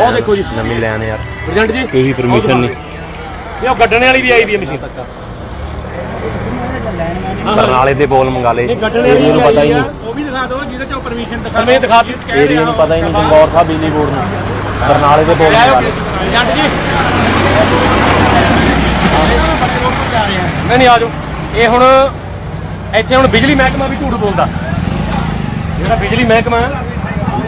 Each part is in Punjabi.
ਆਹ ਦੇਖੋ ਜੀ। ਨਵੀਂ ਲੈਣ ਯਾਰ। ਪ੍ਰੈਜ਼ੈਂਟ ਜੀ। ਇਹੀ ਪਰਮਿਸ਼ਨ ਨਹੀਂ ਇਹ ਉਹ ਗੱਡਣੇ ਵਾਲੀ ਵੀ ਆਈ ਦੀ ਹੈ ਮਸ਼ੀਨ। ਬਰਨਾਲੇ ਦੇ ਬੋਲ ਮੰਗਾ ਲਏ। ਇਹ ਗੱਡਣੇ ਏਰੀਏ ਨੂੰ ਪਤਾ ਹੀ ਨਹੀਂ। ਉਹ ਵੀ ਦਿਖਾ ਦਿਓ ਜਿਹਦੇ ਚੋਂ ਪਰਮਿਸ਼ਨ ਦਿਖਾ ਮੈਂ ਦਿਖਾ ਦਿੱਤੀ। ਏਰੀਏ ਨੂੰ ਪਤਾ ਹੀ ਨਹੀਂ ਚਮਕੌਰ ਸਾਹਿਬ ਬਿਜਲੀ ਬੋਰਡ ਨੂੰ ਬਰਨਾਲੇ ਦੇ ਬੋਲ ਮੰਗਾ ਲਏ। ਪ੍ਰੈਜ਼ੈਂਟ ਜੀ। ਨਹੀਂ ਨਹੀਂ ਆ ਜਾਓ। ਇਹ ਹੁਣ ਇੱਥੇ ਹੁਣ ਬਿਜਲੀ ਮਹਿਕਮਾ ਵੀ ਝੂਠ ਬੋਲਦਾ। ਜਿਹੜਾ ਬਿਜਲੀ ਮਹਿਕਮਾ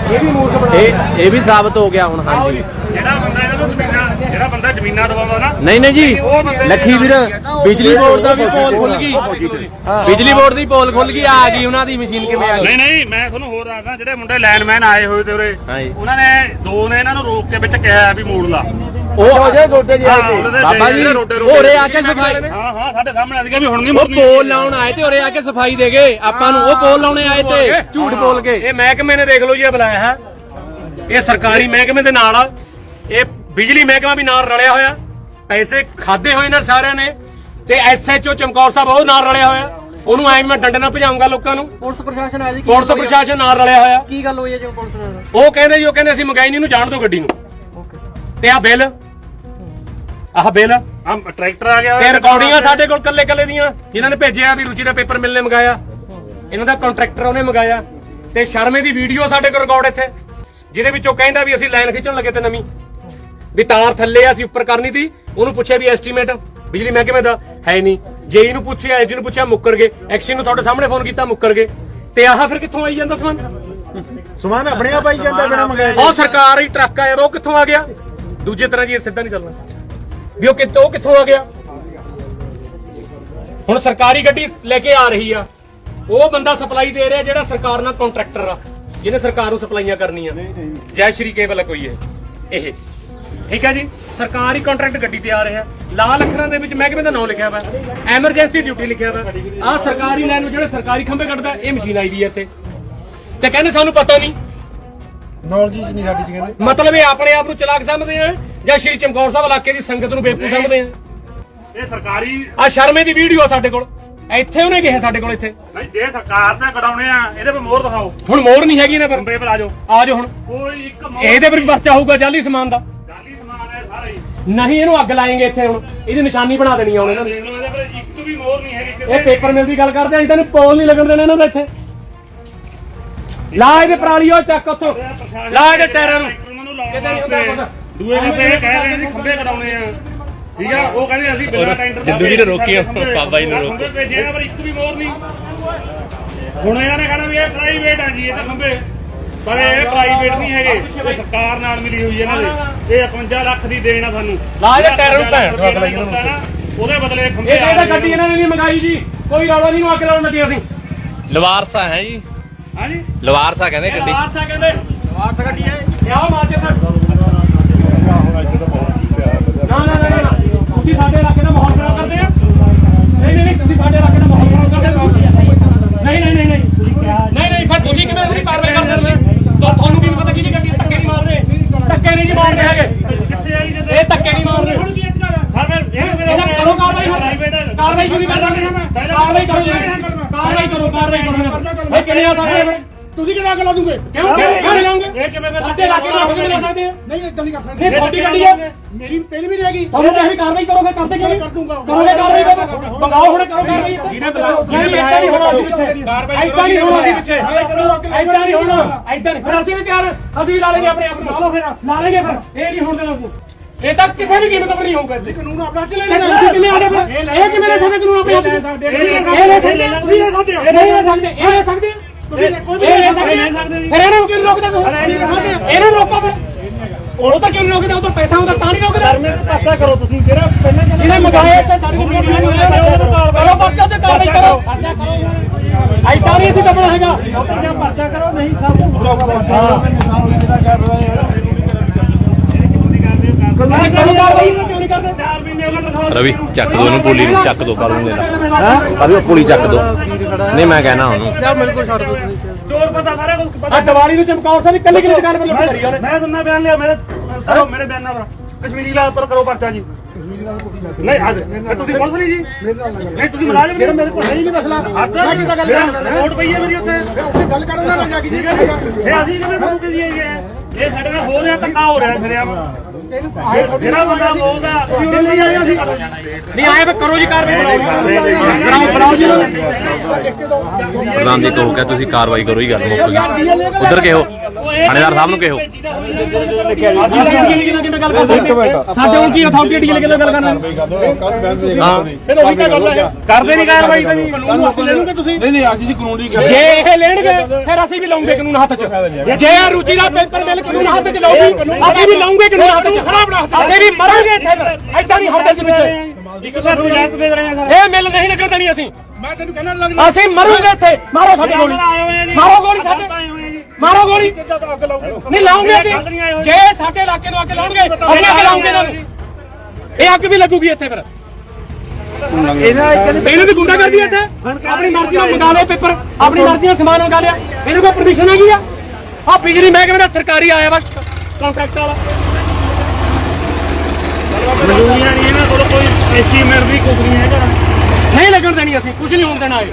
ਇਹ ਵੀ ਮੂਰਖ ਬਣਾ ਇਹ ਇਹ ਵੀ ਸਾਬਤ ਹੋ ਗਿਆ ਹੁਣ ਹਾਂਜੀ। ਜਿਹੜਾ ਬੰਦਾ ਇਹਨਾਂ ਨੂੰ ਜ਼ਮੀਨਾਂ ਜਿਹੜਾ ਬੰਦਾ ਜ਼ਮੀਨਾਂ ਦਵਾਉਂਦਾ ਨਾ ਨਹੀਂ ਨਹੀਂ ਜੀ। ਲੱਖੀ ਵੀਰ ਬਿਜਲੀ ਬੋਰਡ ਦਾ ਵੀ ਪੋਲ ਖੁੱਲ ਗਈ। ਬਿਜਲੀ ਬੋਰਡ ਦੀ ਪੋਲ ਖੁੱਲ ਗਈ ਆ ਗਈ ਉਹਨਾਂ ਦੀ ਮਸ਼ੀਨ ਕਿਵੇਂ ਆ ਗਈ? ਨਹੀਂ ਨਹੀਂ ਮੈਂ ਤੁਹਾਨੂੰ ਹੋਰ ਦੱਸਦਾ ਜਿਹੜੇ ਮੁੰਡੇ ਲਾਈਨਮੈਨ ਆਏ ਹੋਏ ਤੇ ਉਰੇ। ਉਹਨਾਂ ਨੇ ਦੋ ਨੇ ਇਹਨਾਂ ਨੂੰ ਰੋਕ ਕੇ ਵਿੱਚ ਕਿਹਾ ਵੀ ਮੋੜ ਲਾ। ਉਹ ਅਜੇ ਹਾਂ, ਉਹਨਾਂ ਦੇ ਬਾਬਾ ਜੀ ਜਿਹੜੇ ਰੋਡੇ- ਰੋਡੇ- ਹੋਰੇ ਆ ਕੇ ਸਫ਼ਾਈ ਹਾਂ ਹਾਂ ਸਾਡੇ ਸਾਹਮਣੇ ਆ ਗਿਆ ਵੀ ਹੁਣ ਨਹੀਂ ਉਹ ਮੁੜਨੀ ਪੋਲ ਲਾਉਣ ਆਏ ਤੇ ਹੋਰੇ ਆ ਕੇ ਸਫ਼ਾਈ ਦੇ ਗਏ। ਆਪਾਂ ਨੂੰ ਉਹ ਪੋਲ ਲਾਉਣੇ ਆਏ ਤੇ। ਝੂਠ ਬੋਲ ਕੇ। ਇਹ ਮਹਿਕਮੇ ਨੇ ਦੇਖ ਲਓ ਜੀ ਇਹ ਬੁਲਾਇਆ ਹੈ। ਇਹ ਸਰਕਾਰੀ ਮਹਿਕਮੇ ਦੇ ਨਾਲ ਆ। ਇਹ ਬਿਜਲੀ ਮਹਿਕਮਾ ਵੀ ਨਾਲ ਰਲਿਆ ਹੋਇਆ। ਪੈਸੇ ਖਾਦੇ ਹੋਏ ਨੇ ਸਾਰਿਆਂ ਨੇ। ਤੇ ਐਸਐਚਓ ਚਮਕੌਰ ਸਾਹਿਬ ਉਹ ਨਾਲ ਰਲਿਆ ਹੋਇਆ। ਉਹਨੂੰ ਐਂ ਮੈਂ ਡੰਡੇ ਨਾਲ ਭਜਾਉਂਗਾ ਲੋਕਾਂ ਨੂੰ। ਪੁਲਿਸ ਪ੍ਰਸ਼ਾਸਨ ਆਇਆ ਜੀ ਪੁਲਿਸ ਆ? ਪ੍ਰਸ਼ਾਸਨ ਨਾਲ ਰਲਿਆ ਹੋਇਆ। ਕੀ ਗੱਲ ਹੋਈ ਹੈ ਜੀ ਪੁਲਿਸ ਨਾਲ? ਉਹ ਕਹਿੰਦੇ ਜੀ ਉਹ ਕਹਿੰਦੇ ਅਸੀਂ ਮੰਗਾਈ ਨਹੀਂ ਨੂੰ ਜਾਣ ਦਿਓ ਗੱਡੀ ਨੂੰ। ਓਕੇ। ਤੇ ਆਹ ਬਿੱਲ ਆਹ ਬਿੱਲ। ਆ ਟਰੈਕਟਰ ਆ ਗਿਆ ਇਹ ਰਿਕਾਰਡਿੰਗਾਂ ਸਾਡੇ ਕੋਲ ਕੱਲੇ ਕੱਲੇ ਦੀਆਂ। ਜਿਨ੍ਹਾਂ ਨੇ ਭੇਜਿਆ ਵੀ ਰੁਚੀ ਦਾ ਪੇਪਰ ਮਿਲਨੇ ਮੰਗਾਇਆ। ਇਹਨਾਂ ਦਾ ਕੰਟਰੈਕਟਰ ਉਹਨੇ ਮੰਗਾਇਆ। ਤੇ ਸ਼ਰਮੇ ਦੀ ਵੀਡੀਓ ਸਾਡੇ ਕੋਲ ਰਿਕਾਰਡ ਇੱਥੇ। ਜਿਹਦੇ ਵਿੱਚੋਂ ਕਹਿੰਦਾ ਵੀ ਅਸੀਂ ਲਾਈਨ ਖਿੱਚਣ ਲੱਗੇ ਤੇ ਨਵੀਂ। ਵੀ ਤਾਰ ਥੱਲੇ ਆ ਅਸੀਂ ਉੱਪਰ ਕਰਨੀ ਸੀ। ਉਹਨੂੰ ਪੁੱਛਿਆ ਵੀ ਐਸਟੀਮੇਟ ਬਿਜਲੀ ਮਹਿਕਮੇ ਦਾ ਹੈ ਨਹੀਂ। ਜੇਈ ਨੂੰ ਪੁੱਛਿਆ ਐਸਡੀ ਨੂੰ ਪੁੱਛਿਆ ਮੁੱਕਰ ਗਏ। ਐਕਸ਼ਨ ਨੂੰ ਤੁਹਾਡੇ ਸਾਹਮਣੇ ਫੋਨ ਕੀਤਾ ਮੁੱਕਰ ਗਏ। ਤੇ ਆਹ ਫਿਰ ਕਿੱਥੋਂ ਆਈ ਜਾਂਦਾ ਸਮਾਨ? ਸਮਾਨ ਆਪਣੇ ਆਪ ਆਈ ਜਾਂਦਾ ਬਿਨਾ ਮੰਗਾਏ ਉਹ ਸਰਕਾਰੀ ਟਰੱਕ ਆ ਯਾਰ ਉਹ ਕਿੱਥੋਂ ਆ ਗਿਆ? ਦੂਜੇ ਤਰ੍ਹਾਂ ਜੀ ਇਹ ਸਿੱਧਾ ਨਹੀਂ ਚੱਲਣਾ। ਵੀ ਉਹ ਕਿੱਥੋਂ ਉਹ ਕਿੱਥੋਂ ਆ ਗਿਆ? ਹੁਣ ਸਰਕਾਰੀ ਗੱਡੀ ਲੈ ਕੇ ਆ ਰਹੀ ਆ। ਉਹ ਬੰਦਾ ਸਪਲਾਈ ਦੇ ਰਿਹਾ ਜਿਹੜਾ ਸਰਕਾਰ ਨਾਲ ਕੰਟਰੈਕਟਰ ਆ ਜਿਹਨੇ ਸਰਕਾਰ ਨੂੰ ਸਪਲਾਈਆਂ ਕਰਨੀਆਂ। ਜੈ ਸ਼੍ਰੀ ਕੇਵਲ ਕੋਈ ਇਹ ਇਹ। ਠੀਕ ਹੈ ਜੀ? ਸਰਕਾਰੀ ਕੰਟਰੈਕਟ ਗੱਡੀ ਤੇ ਆ ਰਿਹਾ। ਲਾਲ ਅੱਖਰਾਂ ਦੇ ਵਿੱਚ ਮਹਿਕਮੇ ਦਾ ਨਾਮ ਲਿਖਿਆ ਹੋਇਆ ਐਮਰਜੈਂਸੀ ਡਿਊਟੀ ਲਿਖਿਆ ਹੋਇਆ ਆ ਸਰਕਾਰੀ ਲਾਈਨ ਨੂੰ ਜਿਹੜੇ ਸਰਕਾਰੀ ਖੰਭੇ ਕੱਢਦਾ ਇਹ ਮਸ਼ੀਨ ਆਈ ਵੀ ਹੈ ਇੱਥੇ। ਤੇ ਕਹਿੰਦੇ ਸਾਨੂੰ ਪਤਾ ਨਹੀਂ। ਨੌਲੇਜ ਨਹੀਂ ਸਾਡੀ ਚ ਕਹਿੰਦੇ। ਮਤਲਬ ਇਹ ਆਪਣੇ ਆਪ ਨੂੰ ਚਲਾਕ ਸਮਝਦੇ ਆ ਜਾਂ ਸ਼੍ਰੀ ਚਮਕੌਰ ਸਾਹਿਬ ਇਲਾਕੇ ਦੀ ਸੰਗਤ ਨੂੰ ਬੇਵਕੂਫ ਸਮਝਦੇ ਆ? ਇਹ ਸਰਕਾਰੀ ਆ ਸ਼ਰਮੇ ਦੀ ਵੀਡੀਓ ਸਾਡੇ ਕੋਲ। ਇੱਥੇ ਉਹਨੇ ਕਿਹਾ ਸਾਡੇ ਕੋਲ ਇੱਥੇ। ਨਹੀਂ ਜੇ ਸਰਕਾਰ ਨੇ ਕਰਾਉਣੇ ਆ ਇਹਦੇ 'ਤੇ ਮੋਹਰ ਦਿਖਾਓ। ਹੁਣ ਮੋਰ ਨਹੀਂ ਹੈਗੀ ਨਾ ਪਰ। ਪਰ ਆ ਜਾਓ। ਆ ਜਾਓ ਹੁਣ। ਕੋਈ ਇੱਕ ਮੋਹਰ ਇਹਦੇ ਪਰ ਵੀ ਪਰਚਾ ਹੋਊਗਾ ਜਾਲੀ ਸਮਾਨ ਦਾ। ਜਾਲੀ ਸਮਾਨ ਹੈ ਸਾਰਾ ਹੀ। ਨਹੀਂ ਇਹਨੂੰ ਅੱਗ ਲਾਏਂਗੇ ਇੱਥੇ ਹੁਣ। ਇਹਦੀ ਨਿਸ਼ਾਨੀ ਬਣਾ ਦੇਣੀ ਆ ਹੁਣ ਇਹਨਾਂ ਨੇ। ਦੇਖ ਲਓ ਇਹਦੇ ਪਰ ਇੱਕ ਵੀ ਮੋਹਰ ਨਹੀਂ ਹੈਗੀ ਇਹ ਪੇਪਰ ਮਿਲ ਦੀ ਗੱਲ ਕਰਦੇ ਅਸੀਂ ਤੈਨੂੰ ਪੋਲ ਨਹੀਂ ਲੱਗਣ ਦੇਣਾ ਇਹਨਾਂ ਦਾ ਇੱਥੇ। ਲਾ ਇਹਦੇ ਪਰਾਲੀ ਉਹ ਚੱਕ ਉੱਥੋਂ। ਲਾ ਇਹਦੇ ਟਾਇਰਾਂ ਨੂੰ। ਕਿਤੇ ਨਹੀਂ ਹੁੰਦਾ। ਦੂਏ ਬੰਦੇ ਇਹ ਕਹਿ ਰਹੇ ਨੇ ਖੰਭੇ ਕਰਾਉਣੇ ਆ। ਠੀਕ ਆ? ਉਹ ਕਹਿੰਦੇ ਅਸੀਂ ਬਿਨਾਂ ਟੈਂਡਰ ਜਿੱਦੂ ਵੀ ਨੇ ਰੋਕੀ ਆ, ਬਾਬਾ ਜੀ ਨੇ ਰੋਕੀ। ਖੰਭੇ ਭੇਜੇ ਆ ਪਰ ਇੱਕ ਵੀ ਮੋਹਰ ਨਹੀਂ। ਹੁਣ ਇਹਨਾਂ ਨੇ ਕਹਿਣਾ ਵੀ ਇਹ ਪ੍ਰਾਈਵੇਟ ਆ ਜੀ ਇਹ ਤਾਂ ਖੰਭੇ। ਪਰ ਇਹ ਪ੍ਰਾਈਵੇਟ ਨਹੀਂ ਹੈਗੇ। ਇਹ ਸਰਕਾਰ ਨਾਲ ਮਿਲੀ ਹੋਈ ਹੈ ਇਹਨਾਂ ਦੇ। ਇਹ 51 ਲੱਖ ਦੀ ਦੇਣ ਆ ਸਾਨੂੰ। ਲਾ ਇਹਦੇ ਟਾਇਰਾਂ ਨੂੰ 51 ਲੱਖ ਭੈਣ ਦਾ ਉਹਦੇ ਬਦਲੇ ਖੰਭੇ ਇਹ ਆ ਇਹਦਾ ਰਹੇ ਗੱਡੀ ਇਹਨਾਂ ਨੇ ਨਹੀਂ ਮੰਗਾਈ ਜੀ। ਕੋਈ ਰੌਲਾ ਨਹੀਂ ਨੂੰ ਅੱਗ ਲਾਉਣ ਲੱਗੇ ਅਸੀਂ। ਲਵਾਰਸਾ ਹੈ ਜੀ। ਹਾਂਜੀ? ਲਵਾਰਸਾ ਕਹਿੰਦੇ ਗੱਡੀ। ਆਰਸਾ ਕਹਿੰਦੇ। ਆਰਸਾ ਗੱਡੀ ਹੈ। ਕਿਆ ਮਾਰਦੇ ਸਰ। ਨਾ ਨਾ ਨਾ ਤੁਸੀਂ ਸਾਡੇ ਇਲਾਕੇ ਦਾ ਮਾਹੌਲ ਖਰਾਬ ਕਰਦੇ ਆ। ਨਹੀਂ ਨਹੀਂ ਨਹੀਂ ਤੁਸੀਂ ਸਾਡੇ ਇਲਾਕੇ ਦਾ ਮਾਹੌਲ ਖਰਾਬ ਕਰਦੇ ਹੋ ਨਹੀਂ ਨਹੀਂ ਨਹੀਂ ਨਹੀਂ। ਨਹੀਂ ਨਹੀਂ ਫਿਰ ਤੁਸੀਂ ਕਿਵੇਂ ਨਹੀਂ ਕਾਰਵਾਈ ਕਰ ਸਕਦੇ ਤਾਂ ਤੁਹਾਨੂੰ ਕੀ ਪਤਾ ਕਿਹਦੀ ਗੱਡੀ ਧੱਕੇ ਨਹੀਂ ਮਾਰਦੇ। ਧੱਕੇ ਨਹੀਂ ਜੀ ਮਾਰਦੇ ਹੈਗੇ। ਇਹ ਧੱਕੇ ਨਹੀਂ ਮਾਰਦੇ। ਹਾਂ ਇਹ ਇਹਦਾ ਕਰੋ ਕਾਰਵਾਈ। ਕਾਰਵਾਈ ਕਿਉਂ ਨਹੀਂ ਕਰਦੇ ਕਾਰਵਾਈ ਕਰੋ। ਕਾਰਵਾਈ ਕਰੋ। ਕਾਰਵਾਈ ਕਰੋ ਭਾਈ ਕਿਹਨੇ ਆ ਸਕਦੇ ਤੁਸੀਂ ਕਿਹੜਾ ਗੱਲਾਂ ਦੂਗੇ? ਕਿਉਂ? ਕਿਉਂ? ਨਹੀਂ ਲਾਉਂਗੇ ਇਹ ਕਿਵੇਂ ਕਰ ਸਾਡੇ ਇਲਾਕੇ ਨੂੰ ਅੱਗ ਨਹੀਂ ਲਾ ਸਕਦੇ ਨਹੀਂ ਇਦਾਂ ਨਹੀਂ ਕਰ ਨਹੀਂ ਸਕਦੇ ਤੁਹਾਡੀ ਗੱਡੀ ਆ। ਮੇਰੀ ਤੇਰੀ ਵੀ ਨਹੀਂ ਹੈਗੀ। ਤੁਹਾਨੂੰ ਤਾਂ ਅਸੀਂ ਕਾਰਵਾਈ ਕਰੋਗੇ ਕਰਦੇ ਕਿਉਂ ਨਹੀਂ? ਕਰ ਦੂੰਗਾ। ਕਰੋਗੇ ਕਾਰਵਾਈ ਕਰੋ ਬੰਗਾਓ ਹੁਣ ਕਰੋ ਕਾਰਵਾਈ। ਜਿਹਨੇ ਬੁਲਾਇਆ ਨਹੀਂ ਏਦਾਂ ਨਹੀਂ ਹੋਣਾ ਅਸੀਂ ਪਿੱਛੇ। ਏਦਾਂ ਨਹੀਂ ਹੋਣਾ ਅਸੀਂ ਪਿੱਛੇ। ਏਦਾਂ ਨਹੀਂ ਹੋਣਾ। ਨਹੀਂ। ਫਿਰ ਅਸੀਂ ਵੀ ਤਿਆਰ ਅਸੀਂ ਵੀ ਲਾ ਲੈਂਗੇ ਆਪਣੇ ਆਪ ਨੂੰ। ਲਾ ਲਓ ਫਿਰ। ਲਾ ਲੈਂਗੇ ਫਿਰ। ਇਹ ਨਹੀਂ ਹੋਣ ਦੇਣਾ ਇਹ ਤਾਂ ਕਿਸੇ ਵੀ ਕੀਮਤ ਪਰ ਨਹੀਂ ਹੋਊਗਾ ਇੱਥੇ। ਕਾਨੂੰਨ ਆਪਣਾ ਚ ਲੈ ਇਹ ਲੈਣਾ ਤੁਸੀਂ ਕਿਵੇਂ ਫਿਰ? ਇਹ ਕਿਵੇਂ ਲੈ ਸਕਦੇ ਕਾਨੂੰਨ ਆਪਣੇ ਆਪ? ਇਹ ਲੈ ਸਕਦੇ ਤੁਸੀਂ ਲੈ ਸਕਦੇ ਇਹ ਨਹੀਂ ਲੈ ਸਕਦੇ ਇਹ ਲੈ ਤੁਸੀਂ ਕੋਈ ਵੀ ਇਹ ਲੈ ਨਹੀਂ ਸਕਦੇ। ਫਿਰ ਇਹਨਾਂ ਨੂੰ ਕਿਉਂ ਨੀ ਰੋਕਦਾ ਤੂੰ? ਇਹਨਾਂ ਨੂੰ ਰੋਕੋ ਫਿਰ। ਉਹ ਤਾਂ ਕਿਉਂ ਨੀ ਰੋਕਦਾ? ਉਹ ਤਾਂ ਪੈਸਾ ਹੁੰਦਾ ਤਾਂ ਨਹੀਂ ਰੋਕਦਾ। ਪਤਾ ਕਰੋ ਤੁਸੀਂ ਜਿਹੜਾ ਪਹਿਲਾਂ ਜਿਹਨੇ ਮੰਗਾਏ ਤੇ ਸਾਡੇ ਕੋਲ ਨਹੀਂ ਕਰੋ ਪਰਚਾ ਤੇ ਕਾਰਵਾਈ ਕਰੋ। ਤਾਂ ਨਹੀਂ ਅਸੀਂ ਦਬਣਾ ਹੈਗਾ। ਜਾਂ ਪਰਚਾ ਕਰੋ ਨਹੀਂ ਸਭ ਮੈਂ ਕਰੋ ਕਾਰਵਾਈ ਇਹਨੂੰ ਕਿਉਂ ਨਹੀਂ ਕਰਦੇ 4 ਮਹੀਨੇ ਹੋ। ਰਵੀ ਚੱਕ ਦੋ ਇਹਨੂੰ ਪੁਲੀ ਨੂੰ ਚੱਕ ਦੋ ਕੱਲ ਨੂੰ ਦੇਣਾ। ਹਾਂ? ਉਹ ਪੁਲੀ ਚੱਕ ਦੋ। ਨਹੀਂ ਮੈਂ ਕਹਿਣਾ ਉਹਨੂੰ। ਜਾ ਮੇਰੇ ਕੋਲ ਛੱਡ ਦੋ। ਚੋਰ ਪਤਾ ਸਾਰਾ ਕੁਝ ਆ ਦੀਵਾਲੀ ਨੂੰ ਚਮਕੌਰ ਸਾਹਿਬ ਦੀ ਕੱਲੀ ਕੱਲੀ ਦੁਕਾਨ ਉਹਨੇ। ਮੈਂ ਤੁੰਨਾ ਬਿਆਨ ਲਿਆ ਮੇਰੇ ਕਰੋ ਮੇਰੇ ਬਿਆਨਾਂ ਪਰ ਕਸ਼ਮੀਰੀ ਲਾਲ ਪਰ ਕਰੋ ਪਰਚਾ ਜੀ। ਨਹੀਂ ਅੱਜ ਤੁਸੀਂ ਪੁਲਿਸ ਨਹੀਂ ਜੀ? ਨਹੀਂ ਤੁਸੀਂ ਮੁਲਾਜ਼ਮ ਜਿਹੜਾ ਮੇਰੇ ਕੋਲ ਹੈ ਹੀ ਨਹੀਂ ਮਸਲਾ। ਮੈਂ ਕਿੱਦਾਂ ਗੱਲ ਕਰਾਂ? ਰਿਪੋਰਟ ਪਈ ਹੈ ਮੇਰੀ ਉੱਥੇ। ਉੱਥੇ ਗੱਲ ਕਰਨ ਨਾਲ ਜਾ ਕੇ ਠੀਕ ਹੈ ਇਹ ਅਸੀਂ ਕਿਵੇਂ ਤੁਹਾਨੂੰ ਕੀ ਦਈਏ ਇਹ ਸਾਡੇ ਨਾਲ ਹੋ ਰਿਹਾ ਧੱਕਾ ਹੋ ਰਿਹਾ ਜਿਹੜਾ ਬੰਦਾ ਬੋਲਦਾ ਅਸੀਂ ਉਹਨੂੰ ਨਹੀਂ ਆਏ ਅਸੀਂ ਨਹੀਂ ਆਏ ਫਿਰ ਕਰੋ ਜੀ ਕਾਰਵਾਈ ਬਣਾਓ ਬਣਾਓ ਜੀ। ਪ੍ਰਧਾਨ ਜੀ ਕਹੋ ਕਿ ਤੁਸੀਂ ਕਾਰਵਾਈ ਕਰੋ ਹੀ ਗੱਲ ਮੁੱਕ ਗਈ। ਉਧਰ ਕਿਹੋ? ਥਾਣੇਦਾਰ ਸਾਹਿਬ ਨੂੰ ਕਿਹੋ? ਸਾਡੇ ਕੋਲ ਕੀ ਅਥਾਰਟੀ ਡੀ ਕਿਵੇਂ ਗੱਲ ਕਰਨਾ? ਹਾਂ। ਫਿਰ ਉਹੀ ਤਾਂ ਗੱਲ ਹੈ ਕਰਦੇ ਨਹੀਂ ਕਾਰਵਾਈ ਤਾਂ ਜੀ ਕਾਨੂੰਨ ਹੱਥ ਲੈ ਲਓਗੇ ਤੁਸੀਂ? ਨਹੀਂ ਨਹੀਂ ਅਸੀਂ ਜੀ ਕਾਨੂੰਨ ਦੀ ਗੱਲ ਜੇ ਇਹ ਲੈਣਗੇ ਫਿਰ ਅਸੀਂ ਵੀ ਲਾਉਂਗੇ ਕਾਨੂੰਨ ਹੱਥ 'ਚ। ਜੇ ਇਹ ਰੁਚੀ ਦਾ ਪੇਪਰ ਮਿਲ ਕਾਨੂੰਨ ਹੱਥ 'ਚ ਲਾਉਗੀ ਅਸੀਂ ਵੀ ਲਾਉਂਗੇ ਕਾਨੂੰਨ ਹੱਥ 'ਚ। ਅਸੀਂ ਵੀ ਮਰਾਂਗੇ ਇੱਥੇ ਫਿਰ। ਐਦਾਂ ਨਹੀਂ ਹਟਦੇ ਜੀ ਵਿੱਚ ਇੱਕ ਤਾਂ ਰਿਜ਼ਲਟ ਦੇ ਰਹੇ ਆ ਸਰ। ਇਹ ਮਿਲ ਨਹੀਂ ਲੱਗਣ ਦੇਣੀ ਅਸੀਂ। ਮੈਂ ਤੈਨੂੰ ਕਹਿੰਦਾ ਲੱਗ ਅਸੀਂ ਮਰਾਂਗੇ ਇੱਥੇ। ਮਾਰੋ ਸਾਡੇ ਗੋਲੀ। ਮਾਰੋ ਗੋਲੀ ਸਾਡੇ। ਮਾਰੋ ਗੋਲੀ। ਅੱਗ ਲਾਉਂਗੇ? ਨਹੀਂ ਲਾਉਂਗੇ ਅਸੀਂ। ਜੇ ਸਾਡੇ ਇਲਾਕੇ ਨੂੰ ਅੱਗ ਲਾਉਣਗੇ ਅਸੀਂ ਅੱਗ ਲਾਉਂਗੇ? ਇਹਨਾਂ ਨੂੰ। ਇਹ ਅੱਗ ਵੀ ਲੱਗੂਗੀ ਇੱਥੇ ਫਿਰ। ਇਹਨਾਂ ਦੀ ਗੁੰਡਾ ਕਰਦੀ ਇੱਥੇ। ਆਪਣੀ ਮਰਜ਼ੀ ਨਾਲ ਮੰਗਾ ਲਓ ਪੇਪਰ ਆਪਣੀ ਮਰਜ਼ੀ ਨਾਲ ਸਮਾਨ ਮੰਗਾ ਲਿਆ। ਇਹਨੂੰ ਕੋਈ ਪਰਮਿਸ਼ਨ ਹੈਗੀ ਆ? ਆ ਬਿਜਲੀ ਮਹਿਕਮੇ ਦਾ ਸਰਕਾਰੀ ਆਇਆ ਵਾ ਕੰਟਰੈਕਟ ਵਾਲਾ। ਮਜ਼ਦੂਰੀਆਂ ਨਹੀਂ ਇਹਨਾਂ ਕੋਲ ਕੋਈ ਐਸਟੀਮੇਟ ਵੀ ਕੁਝ ਨਹੀਂ ਹੈਗਾ। ਨਹੀਂ ਲੱਗਣ ਦੇਣੀ ਅਸੀਂ ਕੁਝ ਨਹੀਂ ਹੋਣ ਦੇਣਾ ਇਹ।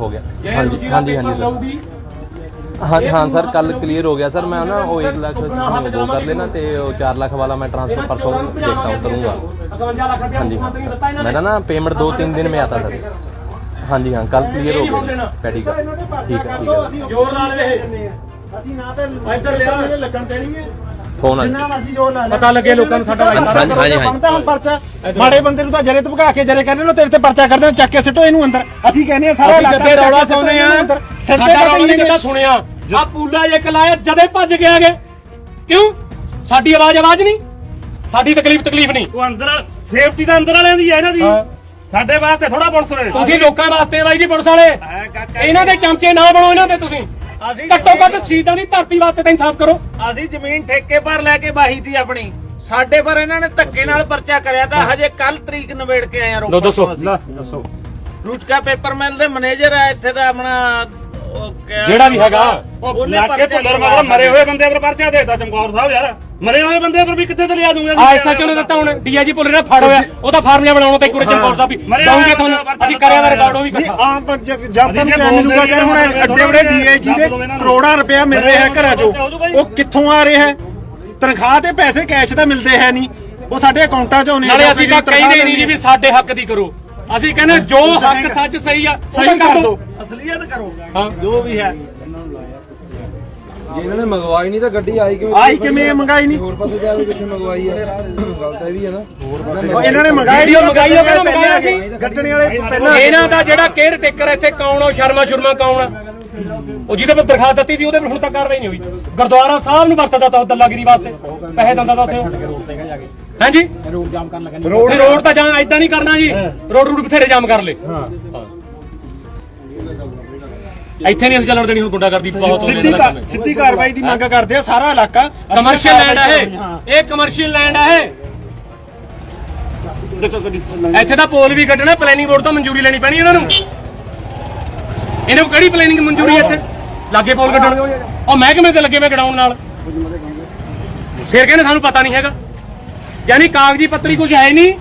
ਹੋ ਗਿਆ। ਹਾਂਜੀ ਹਾਂਜੀ ਹਾਂਜੀ ਹਾਂ ਹਾਂ ਸਰ ਕੱਲ ਕਲੀਅਰ ਹੋ ਗਿਆ ਸਰ। ਮੈਂ ਨਾ ਉਹ 1 ਲੱਖ ਉਹ ਕਰ ਲੈਣਾ ਤੇ ਉਹ 4 ਲੱਖ ਵਾਲਾ ਮੈਂ ਟ੍ਰਾਂਸਫਰ ਪਰਸੋਂ ਦੇਖਤਾ ਕਰੂੰਗਾ ਹਾਂਜੀ। ਮੈਂ ਨਾ ਪੇਮੈਂਟ 2-3 ਦਿਨ ਮੇ ਆਤਾ ਸਰ। ਹਾਂਜੀ ਹਾਂ ਕੱਲ ਕਲੀਅਰ ਹੋ ਗਿਆ। ਪੈਟੀ ਦਾ ਠੀਕ ਹੈ ਜੋਰ ਨਾਲ ਵੇ ਅਸੀਂ ਨਾ ਤਾਂ ਇੱਧਰ ਲਿਆ। ਲੱਗਣ ਦੇਣੀ ਹੈ। ਫੋਨ ਆ ਜਿੰਨਾ ਪਤਾ ਲੱਗੇ ਲੋਕਾਂ ਨੂੰ ਸਾਡਾ ਵਾਇਦਾ ਹਾਂਜੀ, ਹਾਂਜੀ, ਹਾਂਜੀ। ਬਣਦਾ ਹੁਣ ਪਰਚਾ ਮਾੜੇ ਬੰਦੇ ਨੂੰ ਤਾਂ ਜਰੇ ਤੋਂ ਭਗਾ ਕੇ ਜਰੇ ਕਹਿੰਦੇ ਨੇ ਤੇਰੇ ਤੇ ਪਰਚਾ ਕਰਦੇ ਨੇ ਚੱਕ ਕੇ ਸਿੱਟੋ ਇਹਨੂੰ ਅੰਦਰ। ਅਸੀਂ ਕਹਿੰਦੇ ਆ ਸਾਰਾ ਅਸੀਂ ਜੱਗੇ ਰੌਲਾ ਸੌਨੇ ਆ ਸਾਡਾ ਰੌਲਾ ਨਹੀਂ ਕਿਹਦਾ ਸੁਣਿਆ। ਆ ਪੂਲਾ ਇੱਕ ਲਾਇਆ ਜਦੇ ਭੱਜ ਗਿਆ ਗੇ ਕਿਉਂ? ਸਾਡੀ ਆਵਾਜ਼ ਆਵਾਜ਼ ਨਹੀਂ। ਸਾਡੀ ਤਕਲੀਫ ਤਕਲੀਫ ਨਹੀਂ। ਉਹ ਅੰਦਰ ਸੇਫਟੀ ਤਾਂ ਅੰਦਰ ਵਾਲਿਆਂ ਦੀ ਹੈ ਇਹਨਾਂ ਦੀ ਸਾਡੇ ਵਾਸਤੇ ਥੋੜਾ ਪੁਲਿਸ ਨੇ। ਤੁਸੀਂ ਲੋਕਾਂ ਵਾਸਤੇ ਬਾਈ ਜੀ ਪੁਲਿਸ ਵਾਲੇ। ਇਹਨਾਂ ਦੇ ਚਮਚੇ ਨਾ ਬਣੋ ਇਹਨਾਂ ਦੇ ਤੁਸੀਂ। ਘੱਟੋ ਘੱਟ ਸੀਟਾਂ ਦੀ ਧਰਤੀ ਵਾਸਤੇ ਤਾਂ ਇਨਸਾਫ ਕਰੋ। ਅਸੀਂ ਜ਼ਮੀਨ ਠੇਕੇ ਪਰ ਲੈ ਕੇ ਬਾਹੀ ਤੀ ਆਪਣੀ। ਸਾਡੇ ਪਰ ਇਹਨਾਂ ਨੇ ਧੱਕੇ ਨਾਲ ਪਰਚਾ ਕਰਿਆ ਤਾਂ ਹਜੇ ਕੱਲ ਤਰੀਕ ਨਿਬੇੜ ਕੇ ਆਏ ਆ ਰੋਪੜ ਦੱਸੋ। ਅਸੀਂ। ਰੂਟਕਾ ਪੇਪਰ ਮਿਲ ਦੇ ਮੈਨੇਜਰ ਆ ਇੱਥੇ ਦਾ ਆਪਣਾ ਜਿਹੜਾ ਵੀ ਹੈਗਾ ਉਹ ਉਹਨੇ ਲੱਗ ਕੇ ਪਰਚਾ ਭੁੱਲਰ ਮਗਰ ਮਰੇ ਹੋਏ ਬੰਦੇ ਪਰ ਪਰਚਾ ਦੇਦਾ ਚਮਕੌਰ ਸਾਹਿਬ ਯਾਰ। ਮਰੇ ਹੋਏ ਬੰਦੇ ਪਰ ਵੀ ਕਿੱਥੇ ਤੇ ਲਿਆ ਦੂੰਗਾ ਆ ਐਸਐਚਓ ਨੇ ਦਿੱਤਾ ਹੁਣ? ਡੀਆਈਜੀ ਪੁੱਲ ਰਿਹਾ ਫੜ ਹੋਇਆ। ਉਹਦਾ ਫਾਰਮੂਲਾ ਬਣਾਉਣਾ ਤੇ ਕੁਰੇ ਚੰਪੌਰ ਸਾਹਿਬ ਵੀ ਮਰਿਆ ਜਾਉਂਗੇ ਤੁਹਾਨੂੰ। ਬੰਦਾ ਅਸੀਂ ਕਰਿਆ ਦਾ ਰਿਕਾਰਡ ਉਹ ਵੀ ਨਹੀਂ ਇਕੱਠਾ ਆਮ ਪੰਚ ਜਨਤਾ ਨੂੰ ਕਿਆ ਮਿਲੂਗਾ ਯਾਰ ਹੁਣ ਅੱਡੇ ਬੜੇ ਡੀਏਜੀ ਦੇ ਕਰੋੜਾਂ ਰੁਪਇਆ ਮਿਲ ਰਿਹਾ ਹੈ ਘਰਾਂ 'ਚੋਂ। ਉਹ ਕਿੱਥੋਂ ਆ ਰਿਹਾ ਹੈ? ਤਨਖਾਹ ਤੇ ਪੈਸੇ ਕੈਸ਼ ਤਾਂ ਮਿਲਦੇ ਹੈ ਨਹੀਂ। ਉਹ ਸਾਡੇ ਅਕਾਊਂਟਾਂ 'ਚ ਆਉਣੇ ਨਾਲੇ ਅਸੀਂ ਤਾਂ ਕਹਿੰਦੇ ਨਹੀਂ ਜੀ ਵੀ ਸਾਡੇ ਹੱਕ ਦੀ ਕਰੋ। ਅਸੀਂ ਕਹਿੰਦੇ ਜੋ ਹੱਕ ਸੱਚ ਸਹੀ ਆ ਉਹ ਤਾਂ ਸਹੀ ਕਰ। ਦੋ। ਅਸਲੀਅਤ ਕਰੋ। ਹਾਂ। ਜੋ ਵੀ ਹੈ ਜੇ ਇਹਨਾਂ ਨੇ ਮੰਗਵਾਈ ਨਹੀਂ ਤਾਂ ਗੱਡੀ ਆਈ ਕਿਵੇਂ ਆਈ ਕਿਵੇਂ ਇਹ ਮੰਗਾਈ ਨਹੀਂ? ਹੋਰ ਪਾਸੇ ਜਾ ਕੇ ਕਿੱਥੇ ਮੰਗਵਾਈ ਆ। ਗੱਲ ਤਾਂ ਇਹ ਵੀ ਹੈ ਨਾ। ਉਹ ਇਹਨਾਂ ਨੇ ਮੰਗਾਈ ਵੀਡੀਓ ਮੰਗਾਈ ਆ, ਪਹਿਲਾਂ ਮੰਗਾਇਆ ਸੀ। ਗੱਡਣੇ ਵਾਲੇ ਪਹਿਲਾਂ ਇਹਨਾਂ ਦਾ ਜਿਹੜਾ ਕੇਅਰ ਟੇਕਰ ਇੱਥੇ ਕੌਣ ਆ ਸ਼ਰਮਾ ਸ਼ੁਰਮਾ ਕੌਣ ਆ? ਉਹ ਜਿਹਦੇ ਪਰ ਦਰਖਾਸਤ ਦਿੱਤੀ ਸੀ ਉਹਦੇ ਪਰ ਹੁਣ ਤੱਕ ਕਾਰਵਾਈ ਨਹੀਂ ਹੋਈ। ਗੁਰਦੁਆਰਾ ਸਾਹਿਬ ਨੂੰ ਵਰਤਦਾ ਤਾਂ ਦੱਲਾਗਿਰੀ ਵਾਸਤੇ। ਪੈਸੇ ਦਿੰਦਾ ਤਾਂ ਉੱਥੇ। ਹਾਂਜੀ? ਰੋਡ ਜਾਮ ਕਰਨ ਲੱਗਾ ਰੋਡ ਰੋਡ ਤਾਂ ਜਾਂ ਇਦਾਂ ਨਹੀਂ ਕਰਨਾ ਜੀ। ਰੋਡ ਰੂਡ ਬਥੇਰੇ ਜਾਮ ਕਰ ਲੇ ਹਾਂ। ਇੱਥੇ ਨਹੀਂ ਅਸੀਂ ਚੱਲਣ ਦੇਣੀ ਹੁਣ ਗੁੰਡਾਗਰਦੀ ਬਹੁਤ ਹੋ ਸਿੱਧੀ ਕਾ- ਸਿੱਧੀ ਕਾਰਵਾਈ ਦੀ ਮੰਗ ਕਰਦੇ ਆ ਸਾਰਾ ਇਲਾਕਾ। ਕਮਰਸ਼ੀਅਲ ਲੈਂਡ ਆ ਇਹ। ਇਹ ਕਮਰਸ਼ੀਅਲ ਲੈਂਡ ਆ ਇਹ। ਇੱਥੇ ਤਾਂ ਪੋਲ ਵੀ ਕੱਢਣਾ ਪਲੈਨਿੰਗ ਬੋਰਡ ਤੋਂ ਮਨਜ਼ੂਰੀ ਲੈਣੀ ਪੈਣੀ ਇਹਨਾਂ ਨੂੰ। ਇਹਨਾਂ ਨੂੰ ਕਿਹੜੀ ਪਲੈਨਿੰਗ ਮਨਜ਼ੂਰੀ ਇੱਥੇ? ਲਾਗੇ ਪੋਲ ਕੱਢਣ ਉਹ ਮਹਿਕਮੇ ਤੇ ਲੱਗੇ ਮੈਂ ਗਡਾਉਣ ਨਾਲ। ਫਿਰ ਕਹਿੰਦੇ ਸਾਨੂੰ ਪਤਾ ਨਹੀਂ ਹੈਗਾ। ਯਾਨੀ ਕਾਗਜ਼ੀ ਪੱਤਰੀ ਕੁਝ ਹੈ ਨਹੀਂ।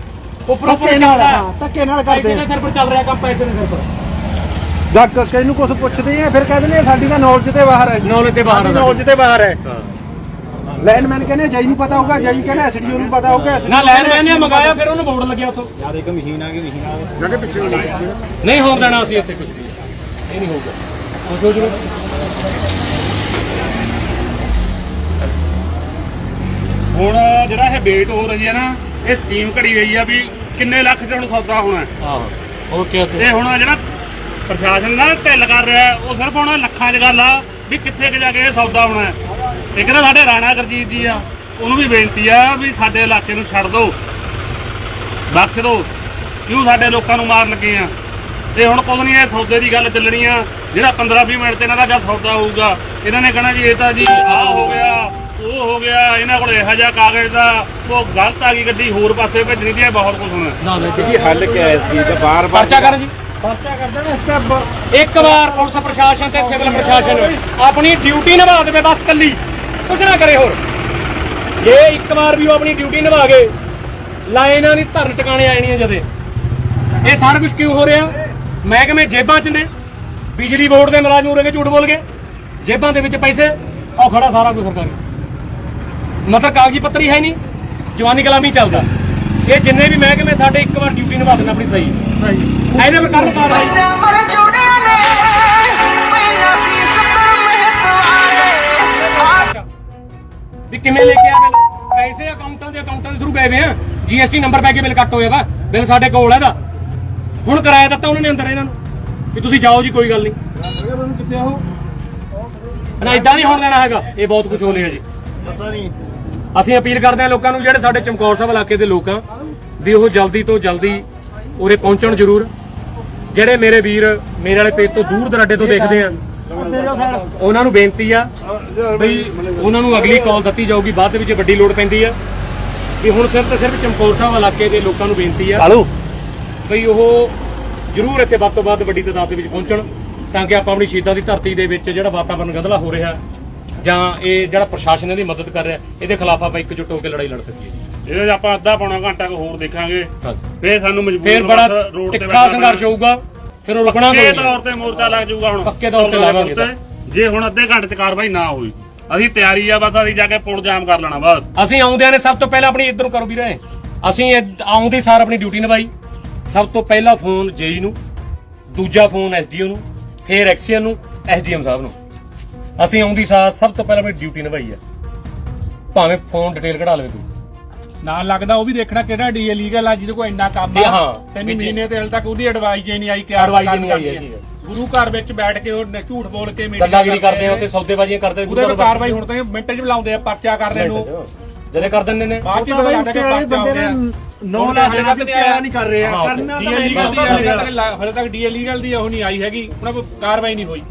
ਉੱਪਰੋਂ ਉੱਪਰ ਧੱਕੇ ਨਾਲ ਹਾਂ ਧੱਕੇ ਨਾਲ ਕਰਦੇ ਪੈਸੇ ਦੇ ਸਿਰ ਪਰ ਚੱਲ ਰਿਹਾ ਕੰਮ ਪੈਸੇ ਦੇ ਸਿਰ ਪਰ। ਜੱਗ ਕਿਸੇ ਨੂੰ ਕੁਝ ਪੁੱਛਦੇ ਆ ਫਿਰ ਕਹਿੰਦੇ ਨੇ ਸਾਡੀ ਤਾਂ ਨੌਲੇਜ ਤੇ ਬਾਹਰ ਹੈ ਨੌਲੇਜ ਤੇ ਬਾਹਰ ਆ। ਨੌਲੇਜ ਤੇ ਬਾਹਰ ਹੈ। ਲੈਂਡਮੈਨ ਕਹਿੰਦੇ ਜਈ ਨੂੰ ਪਤਾ ਹੋਊਗਾ ਜਈ ਕਹਿੰਦਾ ਐਸਡੀਓ ਨੂੰ ਪਤਾ ਹੋਊਗਾ SDO ਨਾ ਲੈਣ ਮੈਨੇ ਮੰਗਾਇਆ ਫਿਰ ਉਹਨੂੰ ਬੋਰਡ ਲੱਗਿਆ ਉੱਥੋਂ। ਯਾਰ ਇੱਕ ਮਸ਼ੀਨ ਆ ਗਈ ਮਸ਼ੀਨ ਆ ਗਈ। ਪਿੱਛੇ ਹੋਣੀ ਨਹੀਂ ਹੋਣ ਦੇਣਾ ਅਸੀਂ ਇੱਥੇ ਕੁਝ ਵੀ। ਇਹ ਨਹੀਂ ਹੋਊਗਾ। ਸੋਚੋ ਜਰੂਰ ਹੁਣ ਜਿਹੜਾ ਇਹ ਵੇਟ ਹੋ ਰਹੀ ਹੈ ਨਾ ਇਹ ਸਕੀਮ ਘੜੀ ਗਈ ਆ ਵੀ ਕਿੰਨੇ ਲੱਖ ਚ ਹੁਣ ਸੌਦਾ ਹੋਣਾ ਹੈ। ਆਹੋ ਓਕੇ ਓਕੇ ਇਹ ਹੁਣ ਜਿਹੜਾ ਪ੍ਰਸ਼ਾਸਨ ਦਾ ਢਿੱਲ ਕਰ ਰਿਹਾ ਹੈ, ਉਹ ਸਿਰਫ ਹੁਣ ਲੱਖਾਂ 'ਚ ਗੱਲ ਆ ਵੀ ਕਿੱਥੇ ਕਿ ਜਾ ਕੇ ਇਹ ਸੌਦਾ ਹੋਣਾ ਹੈ। ਇੱਕ ਤਾਂ ਸਾਡੇ ਰਾਣਾ ਗੁਰਜੀਤ ਜੀ ਆ ਉਹਨੂੰ ਵੀ ਬੇਨਤੀ ਆ ਵੀ ਸਾਡੇ ਇਲਾਕੇ ਨੂੰ ਛੱਡ ਦਿਓ ਬਖਸ਼ ਦਿਓ ਕਿਉਂ ਸਾਡੇ ਲੋਕਾਂ ਨੂੰ ਮਾਰ ਲੱਗੇ ਆ। ਤੇ ਹੁਣ ਕੁਝ ਨਹੀਂ ਇਹ ਸੌਦੇ ਦੀ ਗੱਲ ਚੱਲਣੀ ਆ। ਜਿਹੜਾ 15 20 ਮਿੰਟ ਤੇ ਇਹਨਾਂ ਦਾ ਜਦ ਸੌਦਾ ਹੋਊਗਾ ਇਹਨਾਂ ਨੇ ਕਹਣਾ ਜੀ ਇਹ ਤਾਂ ਜੀ ਆਹ ਹੋ ਗਿਆ ਉਹ ਹੋ ਗਿਆ ਇਹਨਾਂ ਕੋਲ ਇਹੋ ਜਿਹਾ ਕਾਗਜ਼ ਦਾ ਉਹ ਗਲਤ ਆ ਗਈ ਗੱਡੀ ਹੋਰ ਪਾਸੇ ਭੇਜਣੀ ਦੀ ਇਹ ਬਹੁਤ ਕੁਝ ਹੋਣਾ। ਜੀ ਹੱਲ ਕਿਆ ਸੀ ਤੇ ਬਾਰ ਪਰਚਾ ਕਰ ਜੀ। ਪਰਚਾ ਕਰ ਦੇਣਾ ਇਸ ਤੇ ਇੱਕ ਵਾਰ ਪੁਲਿਸ ਪ੍ਰਸ਼ਾਸਨ ਤੇ ਸਿਵਲ ਪ੍ਰਸ਼ਾਸਨ ਆਪਣੀ ਡਿਊਟੀ ਨਿਭਾ ਦੇਵੇ ਬਸ ਕੱਲੀ ਕੁਛ ਨਾ ਕਰੇ ਹੋਰ। ਜੇ ਇੱਕ ਵਾਰ ਵੀ ਉਹ ਆਪਣੀ ਡਿਊਟੀ ਨਿਭਾ ਗਏ ਲਾਈਨਾਂ ਦੀ ਧਰਨ ਟਿਕਾਣੇ ਆ ਜਾਣੀਆਂ ਜਦੇ। ਇਹ ਸਾਰਾ ਕੁਝ ਕਿਉਂ ਹੋ ਰਿਹਾ? ਮਹਿਕਮੇ ਜੇਬਾਂ 'ਚ ਨੇ। ਬਿਜਲੀ ਬੋਰਡ ਦੇ ਮੁਲਾਜ਼ਮ ਉਰੇ ਕੇ ਝੂਠ ਬੋਲ ਗਏ? ਜੇਬਾਂ ਦੇ ਵਿੱਚ ਪੈਸੇ? ਉਹ ਖੜਾ ਸਾਰਾ ਕੁਝ ਸਰਕਾਰੀ। ਮਤਲਬ ਕਾਗਜ਼ੀ ਪੱਤਰ ਹੀ ਹੈ ਨਹੀਂ। ਜਵਾਨੀ ਕਲਾਮੀ ਚੱਲਦਾ। ਇਹ ਜਿੰਨੇ ਵੀ ਮਹਿਕਮੇ ਸਾਡੇ ਇੱਕ ਵਾਰ ਡਿਊਟੀ ਨਿਭਾ ਦੇਣ ਆਪਣੀ ਸਹੀ। ਇਹਦੇ ਪਰ ਕਰਨ ਕਾਰਵਾਈ। ਮਰ ਛੋੜਿਆ ਨੇ ਪਹਿਲਾਂ ਸੀ ਸੱਤਰ ਮਹਿਤਵਾਲੇ ਵੀ ਕਿਵੇਂ ਲੈ ਕੇ ਆ ਬਿੱਲ? ਪੈਸੇ ਅਕਾਊਂਟਾਂ ਦੇ ਅਕਾਊਂਟਾਂ ਦੇ ਥਰੂ ਗਏ ਵੇ ਆ। ਜੀਐਸਟੀ ਨੰਬਰ ਪੈ ਕੇ ਬਿੱਲ ਕੱਟ ਹੋਇਆ ਵਾ। ਬਿੱਲ ਸਾਡੇ ਕੋਲ ਹੈ ਦਾ ਹੁਣ ਕਿਰਾਇਆ ਦਿੱਤਾ ਉਹਨਾਂ ਨੇ ਅੰਦਰ ਇਹਨਾਂ ਨੂੰ ਵੀ ਤੁਸੀਂ ਜਾਓ ਜੀ ਕੋਈ ਗੱਲ ਨਹੀਂ। ਕਿੱਥੇ ਆਹੋ ਨਾ ਇਦਾਂ ਨਹੀਂ ਹੋਣ ਲੈਣਾ ਹੈਗਾ। ਇਹ ਬਹੁਤ ਕੁਝ ਹੋ ਲਿਆ ਜੀ। ਪਤਾ ਨਹੀਂ ਅਸੀਂ ਅਪੀਲ ਕਰਦੇ ਹਾਂ ਲੋਕਾਂ ਨੂੰ ਜਿਹੜੇ ਸਾਡੇ ਚਮਕੌਰ ਸਾਹਿਬ ਇਲਾਕੇ ਦੇ ਲੋਕ ਆ ਵੀ ਉਹ ਜਲਦੀ ਤੋਂ ਜਲਦੀ ਉਰੇ ਪਹੁੰਚਣ ਜ਼ਰੂਰ। ਜਿਹੜੇ ਮੇਰੇ ਵੀਰ ਮੇਰੇ ਵਾਲੇ ਪੇਜ ਤੋਂ ਦੂਰ ਦਰਾਡੇ ਤੋਂ ਦੇਖਦੇ ਆ ਉਹਨਾਂ ਨੂੰ ਬੇਨਤੀ ਆ ਬਈ ਉਹਨਾਂ ਨੂੰ ਅਗਲੀ ਕਾਲ ਦਿੱਤੀ ਜਾਊਗੀ ਬਾਅਦ ਦੇ ਵਿੱਚ ਵੱਡੀ ਲੋੜ ਪੈਂਦੀ ਆ। ਵੀ ਹੁਣ ਸਿਰਫ ਤੇ ਸਿਰਫ ਚਮਕੌਰ ਸਾਹਿਬ ਇਲਾਕੇ ਦੇ ਲੋਕਾਂ ਨੂੰ ਬੇਨਤੀ ਆ ਬਈ ਉਹ ਜ਼ਰੂਰ ਇੱਥੇ ਵੱਧ ਤੋਂ ਵੱਧ ਵੱਡੀ ਤਾਦਾਦ ਦੇ ਵਿੱਚ ਪਹੁੰਚਣ ਤਾਂ ਕਿ ਆਪਾਂ ਆਪਣੀ ਸ਼ਹੀਦਾਂ ਦੀ ਧਰਤੀ ਦੇ ਵਿੱਚ ਜਿਹੜਾ ਵਾਤਾਵਰਣ ਗੰਧਲਾ ਹੋ ਰਿਹਾ ਜਾਂ ਇਹ ਜਿਹੜਾ ਪ੍ਰਸ਼ਾਸਨ ਇਹਦੀ ਮਦਦ ਕਰ ਰਿਹਾ ਇਹਦੇ ਖਿਲਾਫ ਆਪਾਂ ਇੱਕਜੁੱਟ ਹੋ ਕੇ ਲੜਾਈ ਲੜ ਸਕੀਏ ਇਹਦੇ 'ਚ ਆਪਾਂ ਅੱਧਾ ਪੌਣਾ ਘੰਟਾ ਕੁ ਹੋਰ ਦੇਖਾਂਗੇ। ਫੇਰ ਸਾਨੂੰ ਮਜਬੂਰ ਫੇਰ ਬੜਾ ਤੇ ਬੈਠਣਾ ਸੰਘਰਸ਼ ਹੋਊਗਾ। ਫਿਰ ਉਹ ਰੁਕਣਾ ਪੱਕੇ ਤੌਰ ਤੇ ਮੋਰਚਾ ਲੱਗ ਜਾਊਗਾ ਹੁਣ। ਪੱਕੇ ਤੌਰ ਤੇ ਲਾਵਾਂਗੇ ਤਾਂ। ਜੇ ਹੁਣ ਅੱਧੇ ਘੰਟੇ 'ਚ ਕਾਰਵਾਈ ਨਾ ਹੋਈ ਅਸੀਂ ਤਿਆਰੀ ਆ ਬਸ ਅਸੀਂ ਜਾ ਕੇ ਪੁਲ ਜਾਮ ਕਰ ਲੈਣਾ ਬਸ। ਅਸੀਂ ਆਉਂਦਿਆਂ ਨੇ ਸਭ ਤੋਂ ਪਹਿਲਾਂ ਆਪਣੀ ਇੱਧਰ ਕਰੋ ਵੀਰੇ। ਅਸੀਂ ਇਹ- ਆਉਂਦੇ ਸਾਰ ਆਪਣੀ ਡਿਊਟੀ ਨਿਭਾਈ। ਸਭ ਤੋਂ ਪਹਿਲਾ ਫੋਨ ਜੇਈ ਨੂੰ ਦੂਜਾ ਫੋਨ ਐਸਡੀਓ ਨੂੰ ਫਿਰ ਐਕਸੀਅਨ ਨੂੰ ਐਸਡੀਐਮ ਸਾਹਿਬ ਨੂੰ। ਅਸੀਂ ਆਉਂਦੀ ਸਾਰ ਸਭ ਤੋਂ ਪਹਿਲਾਂ ਆਪਣੀ ਡਿਊਟੀ ਨਿਭਾਈ ਆ। ਭਾਵੇਂ ਫੋਨ ਡਿਟੇਲ ਕਢਾ ਲਵੇ ਕੋਈ ਨਾਲ ਲੱਗਦਾ ਉਹ ਵੀ ਦੇਖਣਾ ਕਿਹੜਾ ਡੀ ਲੀਗਲ ਆ ਜਿਹਦੇ ਕੋਲ ਇੰਨਾ ਕੰਮ ਜੀ, ਹਾਂ। ਤਿੰਨ ਮਹੀਨੇ ਤੇ ਹਲ ਤੱਕ ਉਹਦੀ ਐਡਵਾਈਸ ਹੀ ਨਹੀਂ ਆਈ ਕਿ Advice ਹੀ ਗੱਲ ਨਹੀਂ ਆਈ ਕਰਨੀ ਹੈਗੀ। ਗੁਰੂ ਘਰ ਵਿੱਚ ਬੈਠ ਕੇ ਉਹ ਨ- ਝੂਠ ਬੋਲ ਕੇ meeting ਗੱਲਾਗਿਰੀ ਕਰਦੇ ਆ ਉੱਥੇ ਸੌਦੇਬਾਜ਼ੀਆਂ ਕਰਦੇ ਉਹਦੇ ਤੇ ਕਾਰਵਾਈ ਹੁਣ ਤਾਂ ਮਿੰਟ 'ਚ ਬੁਲਾਉਂਦੇ ਆ ਪਰਚਾ ਕਰਨੇ ਨੂੰ। ਜਦੇ ਕਰ ਦਿੰਦੇ ਨੇ। ਬਾਅਦ 'ਚ ਪਤਾ ਲੱਗਦਾ ਕਿ ਪਰਚਾ ਹੋ ਗਿਆ। 9 ਲੱਖ ਦਾ ਵੀ ਤਿਆਰ ਨਹੀਂ ਕਰ ਰਹੇ। ਕਰਨਾ ਤਾਂ ਲੀਗਲ ਦੀ illegal ਹਾਲੇ ਤੱਕ ਹਾਲੇ ਤੱਕ ਡੀ ਲੀਗਲ ਦੀ ਉਹ ਨਹੀਂ ਆਈ ਹੈਗੀ। ਉਹਨਾਂ ਕੋਲ ਕਾਰਵਾਈ ਨਹੀਂ ਹੋਈ।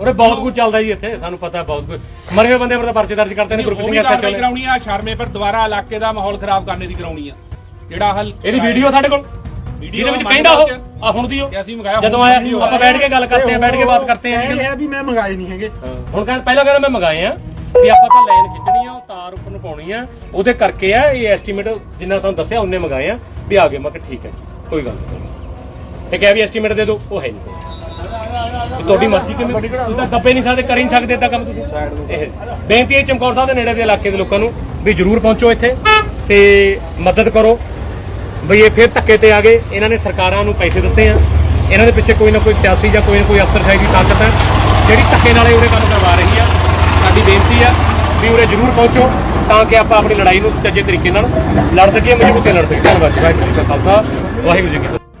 ਉਰੇ ਬਹੁਤ ਕੁਝ ਚੱਲਦਾ ਜੀ ਇੱਥੇ ਸਾਨੂੰ ਪਤਾ ਬਹੁਤ ਕੁਝ। ਮਰੇ ਹੋਏ ਬੰਦੇ ਪਰ ਤਾਂ ਪਰਚੇ ਦਰਜ ਕਰਦੇ ਨੇ ਗਰੁੱਪ ਉਹ ਸਿੰਘ ਐਸਐਚਓ ਨੇ ਕਰਾਉਣੀ ਆ ਸ਼ਰਮੇ ਪਰ ਦੁਬਾਰਾ ਇਲਾਕੇ ਦਾ ਮਾਹੌਲ ਖਰਾਬ ਕਰਨੇ ਦੀ ਕਰਾਉਣੀ ਆ। ਜਿਹੜਾ ਹਲ ਇਹਦੀ ਵੀਡੀਓ ਸਾਡੇ ਕੋਲ। ਵੀਡੀਓ ਇਹਦੇ ਵਿੱਚ ਕਹਿੰਦਾ ਉਹ ਆ ਹੁਣ ਦੀ ਉਹ। ਕਿ ਅਸੀਂ ਮੰਗਾਇਆ ਜਦੋਂ ਆਇਆ ਆਪਾਂ ਬੈਠ ਕੇ ਗੱਲ ਕਰਦੇ ਆ ਬੈਠ ਕੇ ਬਾਤ ਕਰਤੇ ਆ। ਇਹ ਵੀ ਮੈਂ ਮੰਗਾਏ ਨਹੀਂ ਹੈਗੇ। ਹੁਣ ਕਹਿੰਦਾ ਪਹਿਲਾਂ ਕਹਿੰਦਾ ਮੈਂ ਮੰਗਾਏ ਆ। ਵੀ ਆਪਾਂ ਤਾਂ ਲਾਈਨ ਖਿੱਚਣੀ ਆ ਉਹ ਤਾਰ ਉੱਪਰ ਨੂੰ ਪਾਉਣੀ ਆ। ਉਹਦੇ ਕਰਕੇ ਆ ਇਹ ਐਸਟੀਮੇਟ ਜਿੰਨਾ ਤੁਹਾਨੂੰ ਦੱਸਿਆ ਉਹਨੇ ਮੰਗਾਏ ਆ ਵੀ ਆ ਗਏ। ਮੈਂ ਕਿਹਾ ਠੀਕ ਹੈ ਜੀ, ਕੋਈ ਗੱਲ ਨਹੀਂ। ਇਹ ਕਿਹਾ ਵੀ ਐਸਟੀਮੇਟ ਦੇ ਦਿਓ ਉਹ ਹੈ ਨਹੀਂ। ਵੀ ਤੁਹਾਡੀ ਮਰਜ਼ੀ ਕਿਵੇਂ ਤੁਸੀਂ ਤਾਂ ਦੱਬੇ ਨਹੀਂ ਸਕਦੇ ਕਰ ਨਹੀਂ ਸਕਦੇ ਏਦਾਂ ਕੰਮ ਤੁਸੀਂ। ਇਹ ਬੇਨਤੀ ਹੈ ਚਮਕੌਰ ਸਾਹਿਬ ਦੇ ਨੇੜੇ ਦੇ ਇਲਾਕੇ ਦੇ ਲੋਕਾਂ ਨੂੰ ਵੀ ਜਰੂਰ ਪਹੁੰਚੋ ਇੱਥੇ ਤੇ ਮਦਦ ਕਰੋ। ਬਈ ਇਹ ਫਿਰ ਧੱਕੇ ਤੇ ਆ ਗਏ। ਇਹਨਾਂ ਨੇ ਸਰਕਾਰਾਂ ਨੂੰ ਪੈਸੇ ਦਿੱਤੇ ਆ। ਇਹਨਾਂ ਦੇ ਪਿੱਛੇ ਕੋਈ ਨਾ ਕੋਈ ਸਿਆਸੀ ਜਾਂ ਕੋਈ ਨਾ ਕੋਈ ਅਫਸਰਸ਼ਾਹੀ ਦੀ ਤਾਕਤ ਹੈ। ਜਿਹੜੀ ਧੱਕੇ ਨਾਲ ਇਹ ਕੰਮ ਕਰਵਾ ਸਾਡੀ ਬੇਨਤੀ ਆ ਵੀ ਉਰੇ ਜਰੂਰ ਪਹੁੰਚੋ ਤਾਂ ਕਿ ਆਪਾਂ ਆਪਣੀ ਲੜਾਈ ਨੂੰ ਸੁਚੱਜੇ ਤਰੀਕੇ ਨਾਲ ਲੜ ਸਕੀਏ, ਮਜ਼ਬੂਤੀ ਨਾਲ ਲੜ ਸਕੀਏ। ਧੰਨਵਾਦ ਵਾਹਿਗੁਰੂ ਜੀ ਕਾ ਖਾਲਸਾ, ਵਾਹਿਗੁਰੂ ਜੀ ਕੀ